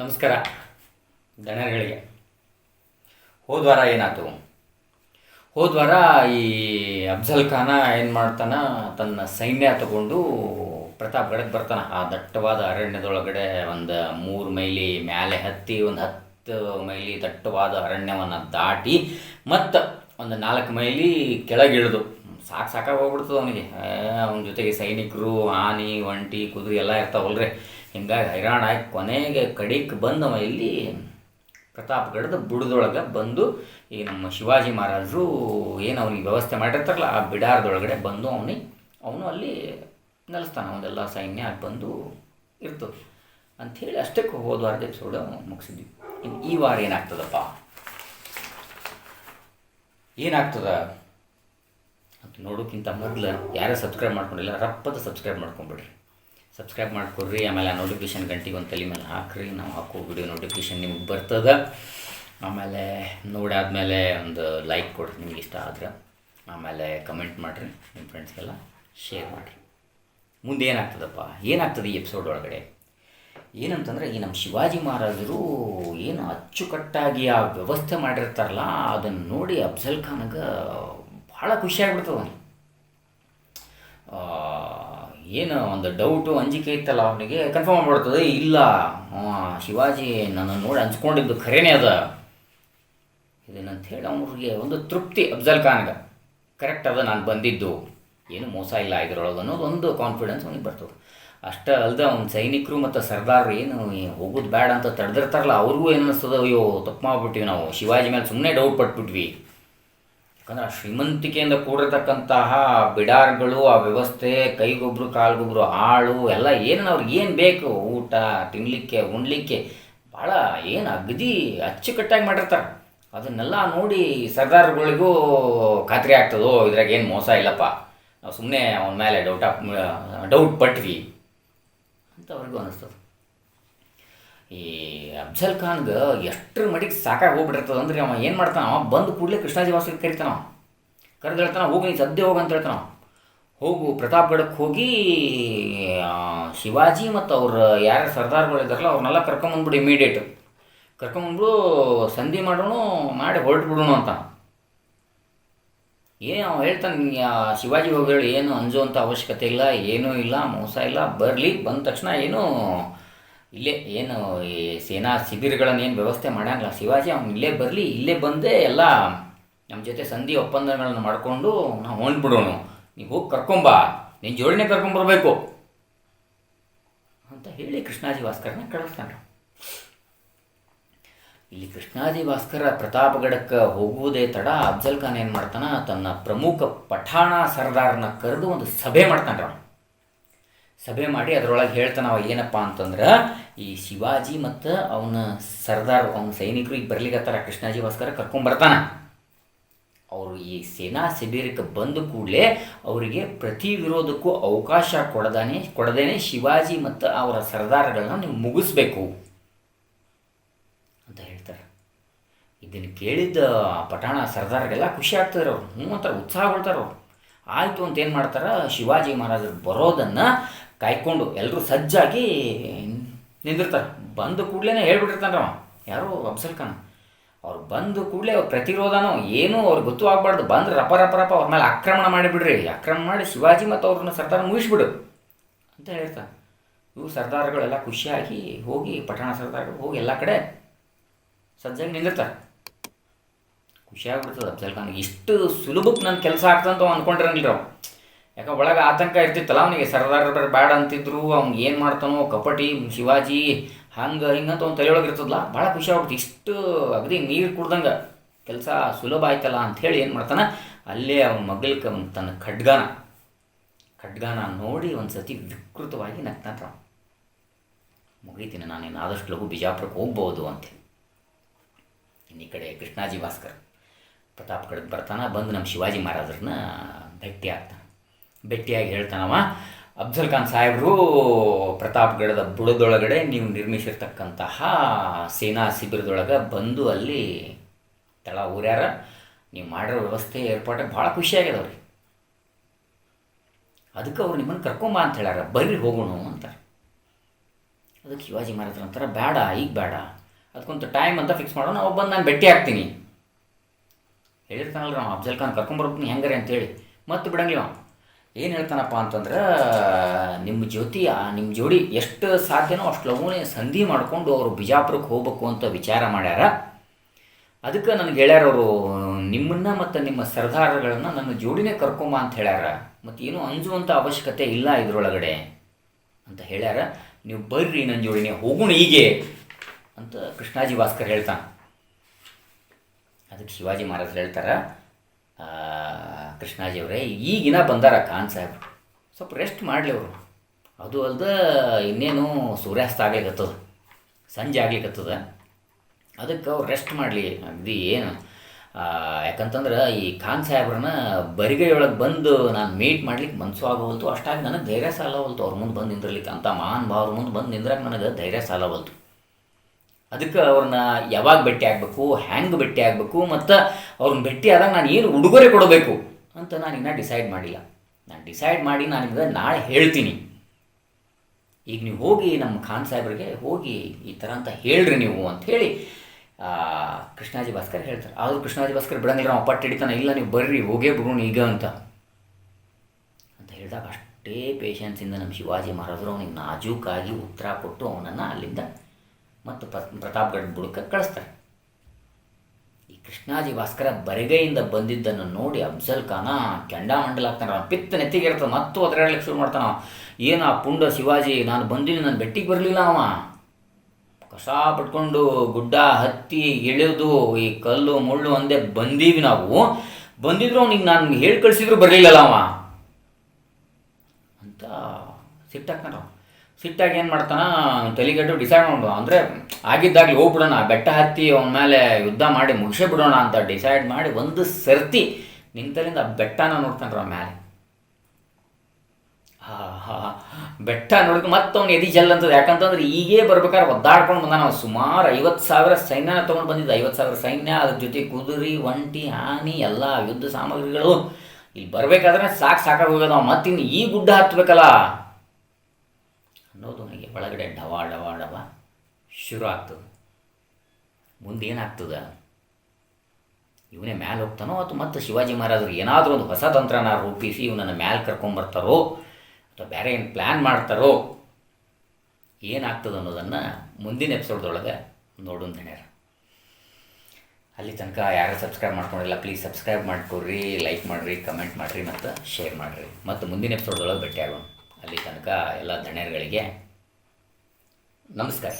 ನಮಸ್ಕಾರ. ದನಗಳಿಗೆ ಹೋದ್ವಾರ ಏನಾಯ್ತು ಹೋದ್ವಾರ ಈ ಅಫ್ಜಲ್ ಖಾನ ಏನು ಮಾಡ್ತಾನ, ತನ್ನ ಸೈನ್ಯ ತಗೊಂಡು ಪ್ರತಾಪ್ಗಢಕ್ಕೆ ಬರ್ತಾನೆ. ಆ ದಟ್ಟವಾದ ಅರಣ್ಯದೊಳಗಡೆ ಒಂದು ಮೂರು ಮೈಲಿ ಮೇಲೆ ಹತ್ತಿ, ಒಂದು ಹತ್ತು ಮೈಲಿ ದಟ್ಟವಾದ ಅರಣ್ಯವನ್ನು ದಾಟಿ ಮತ್ತು ಒಂದು ನಾಲ್ಕು ಮೈಲಿ ಕೆಳಗಿಳಿದು. ಸಾಕು ಸಾಕಾಗಿ ಹೋಗ್ಬಿಡ್ತದೆ ಅವನಿಗೆ. ಅವನ ಜೊತೆಗೆ ಸೈನಿಕರು, ಆನೆ, ಒಂಟಿ, ಕುದುರೆ ಎಲ್ಲ ಇರ್ತಾವಲ್ರಿ. ಹಿಂಗಾಗಿ ಹೈರಾಣ ಆಗಿ ಕೊನೆಗೆ ಕಡಿಗೆ ಬಂದವ ಇಲ್ಲಿ ಪ್ರತಾಪ್ಗಢದ ಬುಡದೊಳಗೆ ಬಂದು ಈ ನಮ್ಮ ಶಿವಾಜಿ ಮಹಾರಾಜರು ಏನು ಅವನಿಗೆ ವ್ಯವಸ್ಥೆ ಮಾಡಿರ್ತಾರಲ್ಲ, ಆ ಬಿಡಾರದೊಳಗಡೆ ಬಂದು ಅವನಿಗೆ, ಅವನು ಅಲ್ಲಿ ನೆಲೆಸ್ತಾನೆ. ಅವನ್ನೆಲ್ಲ ಸೈನ್ಯ ಅಲ್ಲಿ ಬಂದು ಇರ್ತದೆ ಅಂಥೇಳಿ ಅಷ್ಟಕ್ಕೆ ಹೋದ ವಾರದ ಎಪಿಸೋಡ್ ಮುಗಿಸಿದ್ವಿ. ಇನ್ನು ಈ ವಾರ ಏನಾಗ್ತದಪ್ಪ? ಏನಾಗ್ತದ? ಅಂತ ನೋಡೋಕ್ಕಿಂತ ಮೊದಲು ಯಾರು ಸಬ್ಸ್ಕ್ರೈಬ್ ಮಾಡ್ಕೊಂಡಿಲ್ಲ, ರಪ್ಪದ ಸಬ್ಸ್ಕ್ರೈಬ್ ಮಾಡ್ಕೊಂಬಿಡ್ರಿ. ಸಬ್ಸ್ಕ್ರೈಬ್ ಮಾಡ್ಕೊಡ್ರಿ, ಆಮೇಲೆ ಆ ನೋಟಿಫಿಕೇಷನ್ ಗಂಟೆಗೆ ಒಂದು ತಲೆ ಮೇಲೆ ಹಾಕ್ರಿ, ನಾವು ಹಾಕೋ ವಿಡಿಯೋ ನೋಟಿಫಿಕೇಶನ್ ನಿಮ್ಗೆ ಬರ್ತದೆ. ಆಮೇಲೆ ನೋಡಾದಮೇಲೆ ಒಂದು ಲೈಕ್ ಕೊಡ್ರಿ ನಿಮ್ಗೆ ಇಷ್ಟ ಆದ್ರೆ. ಆಮೇಲೆ ಕಮೆಂಟ್ ಮಾಡಿರಿ ನಿಮ್ಮ ಫ್ರೆಂಡ್ಸ್ಗೆಲ್ಲ ಶೇರ್ ಮಾಡಿರಿ. ಮುಂದೆ ಏನಾಗ್ತದಪ್ಪ? ಏನಾಗ್ತದೆ ಈ ಎಪಿಸೋಡ್ ಒಳಗಡೆ? ಏನಂತಂದರೆ ಈ ನಮ್ಮ ಶಿವಾಜಿ ಮಹಾರಾಜರು ಏನು ಅಚ್ಚುಕಟ್ಟಾಗಿ ಆ ವ್ಯವಸ್ಥೆ ಮಾಡಿರ್ತಾರಲ್ಲ ಅದನ್ನು ನೋಡಿ ಅಫ್ಜಲ್ ಖಾನ್ಗೆ ಭಾಳ ಖುಷಿಯಾಗ್ಬಿಡ್ತದೆ ಅವನಿಗೆ ಏನು ಒಂದು ಡೌಟು ಅಂಜಿಕೆ ಇತ್ತಲ್ಲ ಅವನಿಗೆ ಕನ್ಫರ್ಮ್ ಮಾಡ್ಬಿಡ್ತದೆ ಇಲ್ಲ ಶಿವಾಜಿ ನನ್ನ ನೋಡಿ ಹಂಚ್ಕೊಂಡಿದ್ದು ಖರೇನೇ ಅದ. ಇದೇನಂಥೇಳಿ ಅವ್ರಿಗೆ ಒಂದು ತೃಪ್ತಿ ಅಫ್ಜಲ್ ಖಾನ್ಗೆ. ಕರೆಕ್ಟ್ ಅದ ನಾನು ಬಂದಿದ್ದು. ಏನು ಮೋಸ ಇಲ್ಲ ಇದರೊಳಗೆ ಅನ್ನೋದು ಒಂದು ಕಾನ್ಫಿಡೆನ್ಸ್ ಅವನಿಗೆ ಬರ್ತದೆ. ಅಷ್ಟೇ ಅಲ್ಲದೆ ಅವ್ನ ಸೈನಿಕರು ಮತ್ತು ಸರ್ದಾರರು ಏನು ಹೋಗೋದು ಬೇಡ ಅಂತ ತಡೆದಿರ್ತಾರಲ್ಲ, ಅವ್ರಿಗೂ ಏನು ಅನ್ನಿಸ್ತದೆ ಅಯ್ಯೋ, ತಪ್ಪು ಮಾಡ್ಬಿಟ್ಟಿವಿ ನಾವು. ಶಿವಾಜಿ ಮೇಲೆ ಸುಮ್ಮನೆ ಡೌಟ್ ಪಟ್ಬಿಟ್ವಿ. ಯಾಕಂದ್ರೆ ಶ್ರೀಮಂತಿಕೆಯಿಂದ ಕೂಡಿರ್ತಕ್ಕಂತಹ ಬಿಡಾರ್ಗಳು, ಆ ವ್ಯವಸ್ಥೆ, ಕೈಗೊಬ್ರು, ಕಾಲ್ಗೊಬ್ರು ಆಳು ಎಲ್ಲ ಏನು ಅವ್ರಿಗೆ ಏನು ಬೇಕು, ಊಟ ತಿನ್ನಲಿಕ್ಕೆ ಉಣ್ಲಿಕ್ಕೆ ಭಾಳ ಏನು ಅಗದಿ ಅಚ್ಚುಕಟ್ಟಾಗಿ ಮಾಡಿರ್ತಾರೆ. ಅದನ್ನೆಲ್ಲ ನೋಡಿ ಸರ್ದಾರ್ಗಳಿಗೂ ಖಾತ್ರಿ ಆಗ್ತದೋ, ಇದ್ರಾಗ ಏನು ಮೋಸ ಇಲ್ಲಪ್ಪ. ನಾವು ಸುಮ್ಮನೆ ಅವನ ಮೇಲೆ ಡೌಟ್ ಡೌಟ್ ಪಟ್ವಿ. ಅಂತ ಅವ್ರಿಗೂ ಅನ್ನಿಸ್ತದೆ ಈ ಅಫ್ಜಲ್ ಖಾನ್ಗೆ ಎಷ್ಟರ ಮಟ್ಟಿಗೆ ಸಾಕಾಗಿ ಹೋಗ್ಬಿಟ್ಟಿರ್ತದೆ ಅಂದ್ರೆ ಅವ ಏನು ಮಾಡ್ತಾನ ಅವ ಬಂದು ಕೂಡಲೇ ಕೃಷ್ಣಾಜಿ ವಾಸಕ್ಕೆ ಕರಿತಾನ. ಕರೆದು ಹೇಳ್ತಾನ, ಹೋಗಿ ನೀನು ಸದ್ಯ ಹೋಗು ಅಂತ ಹೇಳ್ತಾನ. ಹೋಗು ಪ್ರತಾಪ್ಗಢಕ್ಕೆ ಹೋಗಿ ಶಿವಾಜಿ ಮತ್ತು ಅವ್ರ ಯಾರು ಸರ್ದಾರ್ಗಳಿದ್ದಾರಲ್ಲ ಅವ್ರನ್ನೆಲ್ಲ ಕರ್ಕೊಂಬಂದ್ಬಿಡು ಇಮಿಡಿಯೇಟ್ ಕರ್ಕೊಂಬಂದ್ಬಿಡು ಸಂಧಿ ಮಾಡೋಣ, ಮಾಡಿ ಹೊರಟು ಬಿಡೋಣ ಅಂತ ಏನು ಅವ ಹೇಳ್ತಾನೆ ಶಿವಾಜಿ ಹೋಗಿ ಹೇಳಿ ಏನು ಅಂಜುವಂಥ ಅವಶ್ಯಕತೆ ಇಲ್ಲ, ಏನೂ ಇಲ್ಲ, ಮೋಸ ಇಲ್ಲ, ಬರಲಿ ಬಂದ ತಕ್ಷಣ ಏನು ಇಲ್ಲೇ ಏನು ಈ ಸೇನಾ ಶಿಬಿರಗಳನ್ನು ಏನು ವ್ಯವಸ್ಥೆ ಮಾಡಂಗಿಲ್ಲ ಶಿವಾಜಿ, ಅವ್ನು ಇಲ್ಲೇ ಬರಲಿ, ಇಲ್ಲೇ ಬಂದೇ ಎಲ್ಲ ನಮ್ಮ ಜೊತೆ ಸಂಧಿ ಒಪ್ಪಂದಗಳನ್ನು ಮಾಡಿಕೊಂಡು ನಾವು ಹೊಂದ್ಬಿಡೋಣ ನೀವು ಹೋಗಿ ಕರ್ಕೊಂಬ ನಿನ್ನ ಜೋಡಣೆ ಕರ್ಕೊಂಬರ್ಬೇಕು ಅಂತ ಹೇಳಿ ಕೃಷ್ಣಾಜಿ ಭಾಸ್ಕರನ ಕಳಿಸ್ತಾನೆ ಇಲ್ಲಿ ಕೃಷ್ಣಾಜಿ ಭಾಸ್ಕರ ಪ್ರತಾಪಗಢಕ್ಕೆ ಹೋಗುವುದೇ ತಡ, ಅಫ್ಜಲ್ ಖಾನ್ ಏನು ಮಾಡ್ತಾನ, ತನ್ನ ಪ್ರಮುಖ ಪಠಾಣ ಸರ್ದಾರನ ಕರೆದು ಒಂದು ಸಭೆ ಮಾಡ್ತಾನೆ. ಸಭೆ ಮಾಡಿ ಅದರೊಳಗೆ ಹೇಳ್ತಾನ ಅವ ಏನಪ್ಪ ಅಂತಂದ್ರೆ, ಈ ಶಿವಾಜಿ ಮತ್ತು ಅವನ ಸರ್ದಾರ್, ಅವನ ಸೈನಿಕರು ಈಗ ಬರ್ಲಿಕ್ಕತ್ತಾರ ಕೃಷ್ಣಾಜಿ ಭಾಸ್ಕರ ಕರ್ಕೊಂಡ್ಬರ್ತಾನೆ ಅವರು ಈ ಸೇನಾ ಶಿಬಿರಕ್ಕೆ ಬಂದ ಕೂಡಲೇ ಅವರಿಗೆ ಪ್ರತಿ ವಿರೋಧಕ್ಕೂ ಅವಕಾಶ ಕೊಡದಾನೆ, ಕೊಡದೇನೆ ಶಿವಾಜಿ ಮತ್ತು ಅವರ ಸರ್ದಾರ್ಗಳನ್ನ ನೀವು ಮುಗಿಸ್ಬೇಕು ಅಂತ ಹೇಳ್ತಾರೆ. ಇದನ್ನು ಕೇಳಿದ್ದ ಪಠಾಣ ಸರ್ದಾರ್ಗೆಲ್ಲ ಖುಷಿ ಆಗ್ತಾರೆ ಅವ್ರು. ಹ್ಞೂ ಅಂತಾರೆ ಉತ್ಸಾಹಗೊಳ್ತಾರೆ ಅವ್ರು. ಆಯಿತು ಅಂತ ಏನು ಮಾಡ್ತಾರೆ? ಶಿವಾಜಿ ಮಹಾರಾಜರು ಬರೋದನ್ನು ಕಾಯ್ಕೊಂಡು ಎಲ್ಲರೂ ಸಜ್ಜಾಗಿ ನಿಂದಿರ್ತಾರೆ. ಬಂದ ಕೂಡಲೇ ಹೇಳ್ಬಿಟ್ಟಿರ್ತಾನೆ ಅವ ಯಾರು ಅಫ್ಸಲ್ ಖಾನ್. ಅವ್ರು ಬಂದು ಕೂಡಲೇ ಅವ್ರ ಪ್ರತಿರೋಧನೋ ಏನೂ ಅವ್ರಿಗೆ ಗೊತ್ತು ಆಗಬಾರ್ದು. ಬಂದ್ರೆ ರಪ ರಪ ರಪ ಅವ್ರ ಮೇಲೆ ಆಕ್ರಮಣ ಮಾಡಿಬಿಡ್ರಿ. ಆಕ್ರಮಣ ಮಾಡಿ ಶಿವಾಜಿ ಮತ್ತು ಅವ್ರನ್ನ ಸರ್ದಾರ ಮುಗಿಸ್ಬಿಡು ಅಂತ ಹೇಳ್ತಾರೆ ಇವು ಸರ್ದಾರ್ಗಳೆಲ್ಲ ಖುಷಿಯಾಗಿ ಹೋಗಿ ಪಟ್ಟಣ ಸರ್ದಾರ್ಗಳು ಹೋಗಿ ಎಲ್ಲ ಕಡೆ ಸಜ್ಜಾಗಿ ನಿಂದಿರ್ತಾರೆ. ಖುಷಿಯಾಗ್ಬಿಡ್ತದೆ ಅಫ್ಜಲ್ ಖಾನ್ ಇಷ್ಟು ಸುಲಭಕ್ಕೆ ನನ್ನ ಕೆಲಸ ಆಗ್ತಂತ ಅವ್ನು ಅನ್ಕೊಂಡಿರಂಗಿಲ್ಲ ಅವ ಯಾಕೆ ಒಳಗೆ ಆತಂಕ ಇರ್ತಿತ್ತಲ್ಲ ಅವನಿಗೆ, ಸರ್ದಾರ ಬ್ಯಾಡ ಅಂತಿದ್ರು ಅವ್ನಿಗೆ ಏನು ಮಾಡ್ತಾನೋ, ಕಪಟಿ, ಶಿವಾಜಿ, ಹಂಗೆ ಹಿಂಗಂತ ಅವ್ನು ತಲೆಯೊಳಗೆ ಇರ್ತದಲ್ಲ, ಭಾಳ ಖುಷಿ ಆಗ್ಬಿಡ್ತು. ಇಷ್ಟು ಅಗದಿ ನೀರು ಕುಡ್ದಂಗೆ ಕೆಲಸ ಸುಲಭ ಆಯ್ತಲ್ಲ ಅಂಥೇಳಿ ಏನು ಮಾಡ್ತಾನೆ, ಅಲ್ಲೇ ಅವನ ಮಗಳಿಗೆ ತನ್ನ ಖಡ್ಗಾನ ಖಡ್ಗಾನ ನೋಡಿ ಒಂದು ಸತಿ ವಿಕೃತವಾಗಿ ನಗ್ತಾನ ಮುಗಿತೀನಿ ನಾನು ನಾನೇನು ಆದಷ್ಟು ಲಘು ಬಿಜಾಪುರಕ್ಕೆ ಹೋಗ್ಬೋದು ಅಂತೇಳಿ ಇನ್ನು ಈ ಕಡೆ ಕೃಷ್ಣಾಜಿ ಭಾಸ್ಕರ್. ಪ್ರತಾಪ್ಗಢಕ್ಕೆ ಬರ್ತಾನ, ಬಂದು ನಮ್ಮ ಶಿವಾಜಿ ಮಹಾರಾಜರನ್ನ ಭೇಟಿ ಆಗ್ತಾನೆ. ಭೇಟಿಯಾಗಿ ಹೇಳ್ತಾನವ ಅಫ್ಜಲ್ ಖಾನ್ ಸಾಹೇಬರು ಪ್ರತಾಪ್ಗಢದ ಬುಡದೊಳಗಡೆ ನೀವು ನಿರ್ಮಿಸಿರ್ತಕ್ಕಂತಹ ಸೇನಾ ಶಿಬಿರದೊಳಗೆ ಬಂದು ಅಲ್ಲಿ ತಳ ಊರ್ಯಾರ, ನೀವು ಮಾಡಿರೋ ವ್ಯವಸ್ಥೆ ಏರ್ಪಾಟಾಗಿ ಭಾಳ ಖುಷಿಯಾಗ್ಯದವ್ರಿ. ಅದಕ್ಕೆ ಅವ್ರು ನಿಮ್ಮನ್ನು ಕರ್ಕೊಂಬ ಅಂತ ಹೇಳ್ಯಾರ, ಬರ್ರಿ ಹೋಗೋಣ ಅಂತಾರೆ. ಅದಕ್ಕೆ ಶಿವಾಜಿ ಮಹಾರಾಜರು ಅಂತಾರೆ ಬೇಡ ಈಗ ಬೇಡ ಅದಕ್ಕೊಂದು ಟೈಮ್ ಅಂತ ಫಿಕ್ಸ್ ಮಾಡೋಣ ಬಂದು ನಾನು ಭೇಟಿ ಆಗ್ತೀನಿ. ಹೇಳಿರ್ತಾನಲ್ಲ ನಾವು ಅಫ್ಜಲ್ ಖಾನ್ ಕರ್ಕೊಂಬರ್ಬೇಕು ಹೆಂಗಾರೆ ಅಂತೇಳಿ. ಮತ್ತೆ ಬಿಡಂಗಿಲ್ಲ ಏನು ಹೇಳ್ತಾನಪ್ಪ ಅಂತಂದ್ರೆ, ನಿಮ್ಮ ಜ್ಯೋತಿ ನಿಮ್ಮ ಜೋಡಿ ಎಷ್ಟು ಸಾಧ್ಯನೋ ಅಷ್ಟು ಲಘುನೇ ಸಂಧಿ ಮಾಡಿಕೊಂಡು ಅವರು ಬಿಜಾಪುರಕ್ಕೆ ಹೋಗ್ಬೇಕು ಅಂತ ವಿಚಾರ ಮಾಡ್ಯಾರ. ಅದಕ್ಕೆ ನನಗೆ ಹೇಳ್ಯಾರ ಅವರು, ನಿಮ್ಮನ್ನು ಮತ್ತು ನಿಮ್ಮ ಸರ್ದಾರಗಳನ್ನು ನನ್ನ ಜೋಡಿನೇ ಕರ್ಕೊಂಬ ಅಂತ ಹೇಳ್ಯಾರ. ಮತ್ತು ಏನೂ ಅಂಜುವಂಥ ಅವಶ್ಯಕತೆ ಇಲ್ಲ ಇದರೊಳಗಡೆ ಅಂತ ಹೇಳ್ಯಾರ. ನೀವು ಬರ್ರಿ ನನ್ನ ಜೋಡಿನೇ, ಹೋಗೋಣ ಹೀಗೆ ಅಂತ ಕೃಷ್ಣಾಜಿ ಭಾಸ್ಕರ್ ಹೇಳ್ತಾನೆ. ಅದಕ್ಕೆ ಶಿವಾಜಿ ಮಹಾರಾಜರು ಹೇಳ್ತಾರೆ ಆ, ಕೃಷ್ಣಾಜಿ ಅವರೇ ಈಗಿನ ಬಂದಾರ ಖಾನ್ ಸಾಹೇಬ್ ಸ್ವಲ್ಪ ರೆಸ್ಟ್ ಮಾಡಲಿ ಅವರು. ಅದು ಅಲ್ಲದೆ ಇನ್ನೇನು ಸೂರ್ಯಾಸ್ತ ಆಗ್ಲಿಕ್ಕತ್ತದ ಸಂಜೆ ಆಗ್ಲಿಕ್ಕತ್ತದ ಅದಕ್ಕೆ ಅವ್ರು ರೆಸ್ಟ್ ಮಾಡಲಿ. ಅಗದಿ ಏನು ಯಾಕಂತಂದ್ರೆ ಈ ಖಾನ್ ಸಾಹೇಬ್ರನ್ನ ಬರಿಗೈಯೊಳಗೆ ಬಂದು ನಾನು ಮೀಟ್ ಮಾಡ್ಲಿಕ್ಕೆ ಮನಸ್ಸು ಆಗೋವಲ್ತು. ಅಷ್ಟಾಗಿ ನನಗೆ ಧೈರ್ಯ ಸಾಲವಲ್ತು. ಅವ್ರ ಮುಂದೆ ಬಂದು ನಿಂದಿರ್ಲಿಕ್ಕೆ ಅಂತ ಮಹಾನ್ ಭಾವ್ರ ಮುಂದೆ ಬಂದು ನಿಂದ್ರಕ್ಕೆ ನನಗೆ ಧೈರ್ಯ ಸಾಲವಲ್ತು. ಅದಕ್ಕೆ ಅವ್ರನ್ನ ಯಾವಾಗ ಭೇಟಿ ಆಗಬೇಕು, ಹ್ಯಾಂಗೆ ಭೇಟಿ ಆಗಬೇಕು, ಮತ್ತು ಅವ್ರನ್ನ ಭೇಟಿ ಆದಾಗ ನಾನು ಏನು ಉಡುಗೊರೆ ಕೊಡಬೇಕು ಅಂತ ನಾನು ಇನ್ನೂ ಡಿಸೈಡ್ ಮಾಡಿಲ್ಲ. ನಾನು ಡಿಸೈಡ್ ಮಾಡಿ ನಾನು ನಿಮಗೆ ನಾಳೆ ಹೇಳ್ತೀನಿ. ಈಗ ನೀವು ಹೋಗಿ ನಮ್ಮ ಖಾನ್ ಸಾಹೇಬ್ರಿಗೆ ಹೋಗಿ ಈ ಥರ ಅಂತ ಹೇಳ್ರಿ ನೀವು ಅಂತ ಹೇಳಿ ಕೃಷ್ಣಾಜಿ ಭಾಸ್ಕರ್ ಹೇಳ್ತಾರೆ. ಆದರೂ ಕೃಷ್ಣಾಜಿ ಭಾಸ್ಕರ್ ಬಿಡಂಗಿಲ್ಲ ನಾವು ಪಟ್ಟು ಹಿಡಿತಾನೆ ಇಲ್ಲ ನೀವು ಬರ್ರಿ, ಹೋಗೇ ಬಿಡೋಣ ಈಗ ಅಂತ. ಅಂತ ಹೇಳಿದಾಗ ಅಷ್ಟೇ ಪೇಷನ್ಸಿಂದ ನಮ್ಮ ಶಿವಾಜಿ ಮಹಾರಾಜರು ಅವನಿಗೆ ನಾಜೂಕಾಗಿ ಉತ್ತರ ಕೊಟ್ಟು ಅವನನ್ನು ಅಲ್ಲಿಂದ ಮತ್ತು ಪ್ರತಾಪ್ ಪ್ರತಾಪ್ಗಢ ಬುಡಕ್ಕೆ ಕಳಿಸ್ತಾರೆ. ಈ ಕೃಷ್ಣಾಜಿ ಭಾಸ್ಕರ ಬರಿಗೈಯಿಂದ ಬಂದಿದ್ದನ್ನು ನೋಡಿ ಅಫ್ಜಲ್ ಖಾನ ಕೆಂಡಾಮಂಡಲ ಆಗ್ತಾನ ಪಿತ್ತ ನೆತ್ತಿಗೆ ಮತ್ತು ಮತ್ತು ಅದರಾಡಲಿಕ್ಕೆ ಶುರು ಮಾಡ್ತಾನೆ ಏನು ಆ ಪುಂಡ ಶಿವಾಜಿ, ನಾನು ಬಂದಿನಿ, ನನ್ನ ಬೆಟ್ಟಿಗೆ ಬರಲಿಲ್ಲ ಅವ. ಕಸ ಪಟ್ಕೊಂಡು ಗುಡ್ಡ ಹತ್ತಿ ಇಳಿದು ಈ ಕಲ್ಲು ಮುಳ್ಳು ಒಂದೇ ಬಂದೀವಿ ನಾವು. ಬಂದಿದ್ರು ಅವ್ನಿಗೆ ನಾನು ಹೇಳಿ ಕಳಿಸಿದ್ರು ಬರಲಿಲ್ಲಲ್ಲ ಅವ. ಅಂತ ಸಿಟ್ಟಾಗ್ತಾನ ಸಿಟ್ಟಾಗಿ ಏನು ಮಾಡ್ತಾನ ತಲೆಗೆಟ್ಟು ಡಿಸೈಡ್ ಮಾಡು ಅಂದರೆ ಆಗಿದ್ದಾಗಲಿ ಹೋಗ್ಬಿಡೋಣ ಬೆಟ್ಟ ಹತ್ತಿ ಅವನ ಮೇಲೆ ಯುದ್ಧ ಮಾಡಿ ಮುಗಿಸೇ ಬಿಡೋಣ ಅಂತ ಡಿಸೈಡ್ ಮಾಡಿ ಒಂದು ಸರ್ತಿ ನಿಂತಲಿಂದ ಆ ಬೆಟ್ಟನ ನೋಡ್ತಾನ್ರ ಮೇಲೆ ಹಾ ಹಾ ಬೆಟ್ಟ ನೋಡಿದ್ರೆ ಮತ್ತೆ ಅವ್ನು ಎದಿ ಜಲ್ ಅಂತದ. ಯಾಕಂತಂದ್ರೆ ಈಗೇ ಬರ್ಬೇಕಾದ್ರೆ ಒದ್ದಾಡ್ಕೊಂಡು ಬಂದ ನಾವು ಸುಮಾರು ಐವತ್ತು ಸಾವಿರ ಸೈನ್ಯನ ತೊಗೊಂಡು ಬಂದಿದ್ದ. ಐವತ್ತು ಸಾವಿರ ಸೈನ್ಯ, ಅದ್ರ ಜೊತೆ ಕುದುರೆ, ಒಂಟಿ ಹಾನಿ ಎಲ್ಲ ಯುದ್ಧ ಸಾಮಗ್ರಿಗಳು. ಇಲ್ಲಿ ಬರ್ಬೇಕಾದ್ರೆ ಸಾಕು ಸಾಕಾಗಿ ಹೋಗೋದು ಮತ್ತಿನ್ನು ಈ ಗುಡ್ಡ ಹತ್ತಬೇಕಲ್ಲ ಅನ್ನೋದು ನನಗೆ ಒಳಗಡೆ ಡವ ಡವ ಡವ ಶುರು ಆಗ್ತದೆ ಮುಂದೇನಾಗ್ತದೆ? ಇವನೇ ಮ್ಯಾಲೆ ಹೋಗ್ತಾನೋ ಅಥವಾ ಮತ್ತು ಶಿವಾಜಿ ಮಹಾರಾಜರು ಏನಾದರೂ ಒಂದು ಹೊಸ ತಂತ್ರನ ರೂಪಿಸಿ ಇವನನ್ನು ಮ್ಯಾಲೆ ಕರ್ಕೊಂಬರ್ತಾರೋ ಅಥವಾ ಬೇರೆ ಏನು ಪ್ಲ್ಯಾನ್ ಮಾಡ್ತಾರೋ ಏನಾಗ್ತದೆ ಅನ್ನೋದನ್ನು ಮುಂದಿನ ಎಪಿಸೋಡ್ದೊಳಗೆ ನೋಡೋಣ ಗೆಳೆಯರ ಅಲ್ಲಿ ತನಕ ಯಾರು ಸಬ್ಸ್ಕ್ರೈಬ್ ಮಾಡ್ಕೊಂಡಿಲ್ಲ ಪ್ಲೀಸ್ ಸಬ್ಸ್ಕ್ರೈಬ್ ಮಾಡ್ಕೊಡ್ರಿ ಲೈಕ್ ಮಾಡಿರಿ ಕಮೆಂಟ್ ಮಾಡಿರಿ ಮತ್ತು ಶೇರ್ ಮಾಡಿರಿ. ಮತ್ತು ಮುಂದಿನ ಎಪಿಸೋಡ್ದೊಳಗೆ ಭೇಟಿಯಾಗೋಣ. ಅಲ್ಲಿ ತನಕ ಎಲ್ಲ ದಣ್ಯರುಗಳಿಗೆ ನಮಸ್ಕಾರ.